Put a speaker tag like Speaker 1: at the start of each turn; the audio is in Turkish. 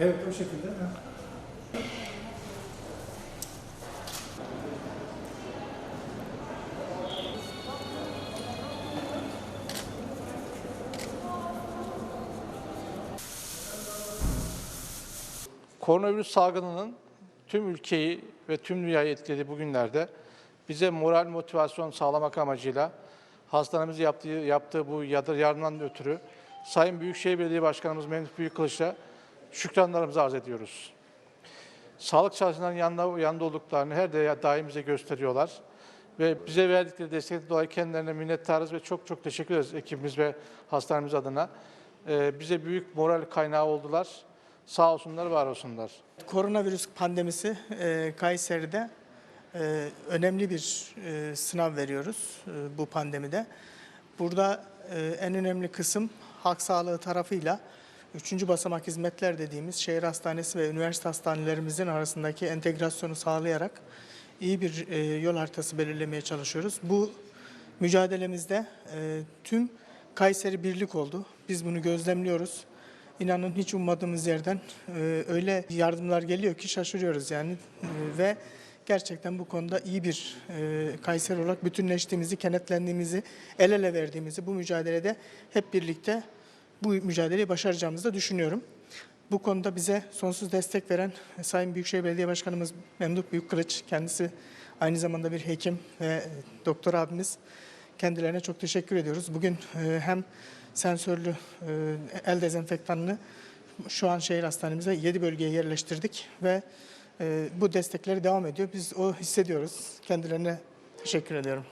Speaker 1: Evet o şekilde.
Speaker 2: Koronavirüs salgınının tüm ülkeyi ve tüm dünyayı etkilediği bu günlerde bize moral motivasyon sağlamak amacıyla hastanemiz yaptığı, yaptığı bu yardımdan ötürü Sayın Büyükşehir Belediye Başkanımız Memduh Büyükkılıç'a şükranlarımızı arz ediyoruz. Sağlık çalışanların yanında, yanında olduklarını her daim bize gösteriyorlar. Ve bize verdikleri destekten dolayı kendilerine minnettarız ve çok çok teşekkür ederiz ekibimiz ve hastanemiz adına. Ee, bize büyük moral kaynağı oldular. Sağ olsunlar, var olsunlar.
Speaker 3: Koronavirüs pandemisi e, Kayseri'de e, önemli bir e, sınav veriyoruz e, bu pandemide. Burada e, en önemli kısım halk sağlığı tarafıyla üçüncü basamak hizmetler dediğimiz şehir hastanesi ve üniversite hastanelerimizin arasındaki entegrasyonu sağlayarak iyi bir e, yol haritası belirlemeye çalışıyoruz. Bu mücadelemizde e, tüm Kayseri birlik oldu. Biz bunu gözlemliyoruz. İnanın hiç ummadığımız yerden e, öyle yardımlar geliyor ki şaşırıyoruz yani E, ve gerçekten bu konuda iyi bir e, Kayseri olarak bütünleştiğimizi, kenetlendiğimizi, el ele verdiğimizi bu mücadelede hep birlikte bu mücadeleyi başaracağımızı da düşünüyorum. Bu konuda bize sonsuz destek veren Sayın Büyükşehir Belediye Başkanımız Memduh Büyükkılıç, kendisi aynı zamanda bir hekim ve doktor abimiz. Kendilerine çok teşekkür ediyoruz. Bugün e, hem sensörlü e, el dezenfektanını şu an şehir hastanemize 7 bölgeye yerleştirdik ve e, bu destekleri devam ediyor. Biz o hissediyoruz. Kendilerine teşekkür ediyorum.